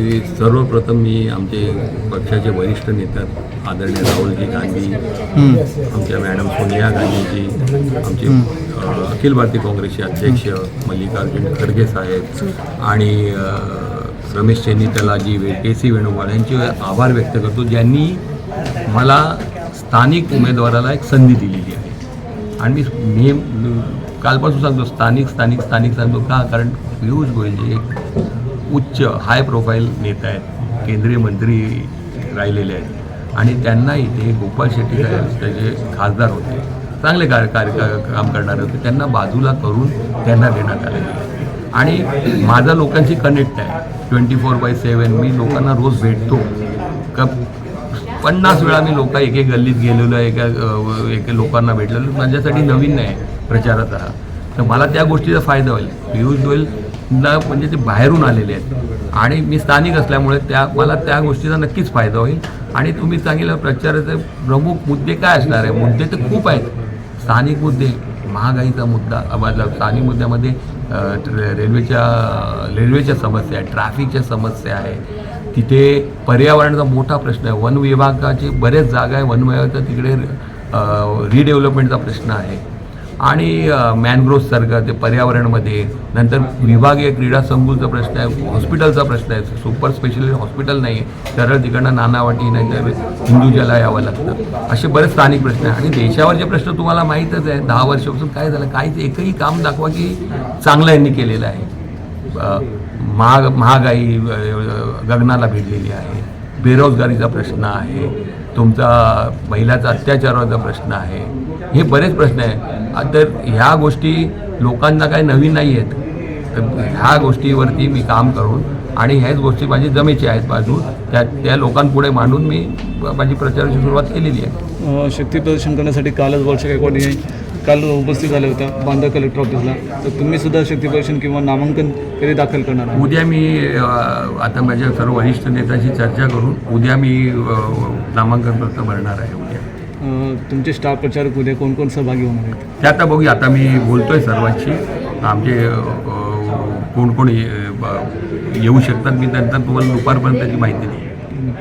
सर्वप्रथम मी आमचे पक्षाचे वरिष्ठ नेते आदरणीय राहुलजी गांधी आमच्या मॅडम सोनिया गांधीजी आमचे अखिल भारतीय काँग्रेसचे अध्यक्ष मल्लिकार्जुन खरगे साहेब आणि रमेश चेन्नीतलाजी वे के सी वेणुगोपाळ यांचे आभार व्यक्त करतो ज्यांनी मला स्थानिक उमेदवाराला एक संधी दिलेली आहे. आणि मी नेम कालपासून सांगतो स्थानिक स्थानिक स्थानिक सांगतो का? कारण पियुष गोयल जे एक उच्च हाय प्रोफाईल नेता आहेत केंद्रीय मंत्री राहिलेले आहेत. आणि त्यांना इथे गोपाल शेट्टी साहेब त्याचे खासदार होते चांगले कार्य कार्य काम करणारे होते त्यांना बाजूला करून त्यांना देण्यात आलेले आणि माझा लोकांशी कनेक्ट आहे. ट्वेंटी फोर बाय सेवन मी लोकांना रोज भेटतो. क पन्नास वेळा मी लोक एक एक गल्लीत गेलेलो आहे एका एके एक लोकांना भेटलेलो माझ्यासाठी नवीन नाही प्रचारात हा तर मला त्या गोष्टीचा फायदा होईल. पियुष गोयलला म्हणजे ते बाहेरून आलेले आहेत. आणि मी स्थानिक असल्यामुळे त्या मला त्या गोष्टीचा नक्कीच फायदा होईल. आणि तुम्ही सांगितलं प्रचाराचे प्रमुख मुद्दे काय असणार आहे? मुद्दे तर खूप आहेत. स्थानिक मुद्दे महागाईचा मुद्दा मतलब स्थानिक मुद्द्यामध्ये रेल्वेच्या रेल्वेच्या समस्या आहे ट्रॅफिकच्या समस्या आहे तिथे पर्यावरणाचा मोठा प्रश्न आहे. वन विभागाची बरेच जागा आहे. वन विभागाचा तिकडे रिडेव्हलपमेंटचा प्रश्न आहे. आणि मॅनग्रोव्ह सारखं ते पर्यावरणमध्ये नंतर विभागीय क्रीडा संकुलचा प्रश्न आहे हॉस्पिटलचा प्रश्न आहे सुपर स्पेशलिस्ट हॉस्पिटल नाही आहे सरळ तिकडनं नानावाटी नाही तर हिंदुजाला यावं लागतं. असे बरेच स्थानिक प्रश्न आहे. आणि देशावरचे प्रश्न तुम्हाला माहीतच आहे दहा वर्षापासून काय झालं काहीच एकही काम दाखवा की चांगलं यांनी केलेलं आहे. महाग महागाई गगनाला भिडलेली आहे बेरोजगारीचा प्रश्न आहे तुमचा महिलाचा अत्याचाराचा प्रश्न आहे हे बरेच प्रश्न आहे. तर ह्या गोष्टी लोकांना काही नवीन नाही आहेत. तर ह्या गोष्टीवरती मी काम करून आणि ह्याच गोष्टी माझी जमेची आहेत बाजू. त्या त्या लोकांपुढे मांडून मी माझी प्रचाराची सुरुवात केलेली आहे. शक्ती प्रदर्शन करण्यासाठी कालच वर्षा गायकवाड काल उपस्थित झाल्या होत्या बांदा कलेक्टर ऑफिसला तर तुम्ही सुद्धा शक्ती प्रदर्शन किंवा नामांकन कधी दाखल करणार उद्या मी आता माझ्या सर्व वरिष्ठ नेत्याशी चर्चा करून उद्या मी नामांकन पत्र भरणार आहे. तुमचे स्टार प्रचारक उद्या कोण कोण सहभागी होणार आहेत? ते आता बघूया. आता मी बोलतोय सर्वांशी. आमचे कोण कोण येऊ शकतात मी नंतर तुम्हाला दुपारपर्यंत त्याची माहिती देईन.